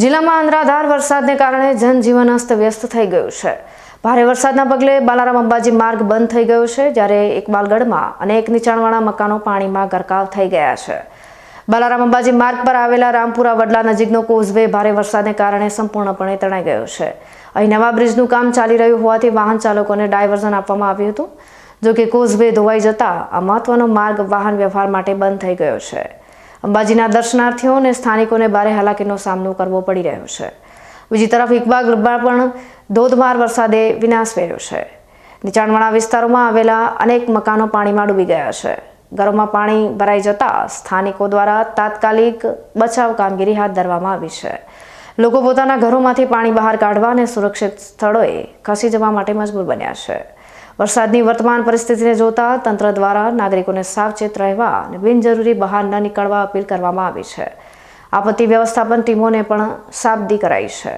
જિલ્લામાં અનરાધાર વરસાદને કારણે જનજીવન અસ્તવ્યસ્ત થઈ ગયું છે. ભારે વરસાદના પગલે બાલારામ અંબાજી માર્ગ બંધ થઈ ગયો છે, જ્યારે એકબાલગઢમાં અનેક નીચાણવાળા મકાનો પાણીમાં ગરકાવ થઈ ગયા છે. બાલારામ અંબાજી માર્ગ પર આવેલા રામપુરા વડલા નજીકનો કોઝવે ભારે વરસાદને કારણે સંપૂર્ણપણે તણાઈ ગયો છે. અહીં નવા બ્રિજનું કામ ચાલી રહ્યું હોવાથી વાહન ચાલકોને ડાયવર્ઝન આપવામાં આવ્યું હતું. જો કે કોઝવે ધોવાઈ જતા આ મહત્વનો માર્ગ વાહન વ્યવહાર માટે બંધ થઈ ગયો છે. અંબાજીના દર્શનાર્થીઓ અને સ્થાનિકોને ભારે હાલાકીનો સામનો કરવો પડી રહ્યો છે. બીજી તરફ ઇકબા ઇકબાલગઢમાં પણ ધોધમાર વરસાદે વિનાશ વેર્યો છે. નીચાણવાળા વિસ્તારોમાં આવેલા અનેક મકાનો પાણીમાં ડૂબી ગયા છે. ઘરોમાં પાણી ભરાઈ જતા સ્થાનિકો દ્વારા તાત્કાલિક બચાવ કામગીરી હાથ ધરવામાં આવી છે. લોકો પોતાના ઘરોમાંથી પાણી બહાર કાઢવા અને સુરક્ષિત સ્થળોએ ખસી જવા માટે મજબૂર બન્યા છે. વરસાદની વર્તમાન પરિસ્થિતિને જોતા તંત્ર દ્વારા નાગરિકોને સાવચેત રહેવા અને બિનજરૂરી બહાર ન નીકળવા અપીલ કરવામાં આવી છે. આપત્તિ વ્યવસ્થાપન ટીમોને પણ સાબદી કરાઈ છે.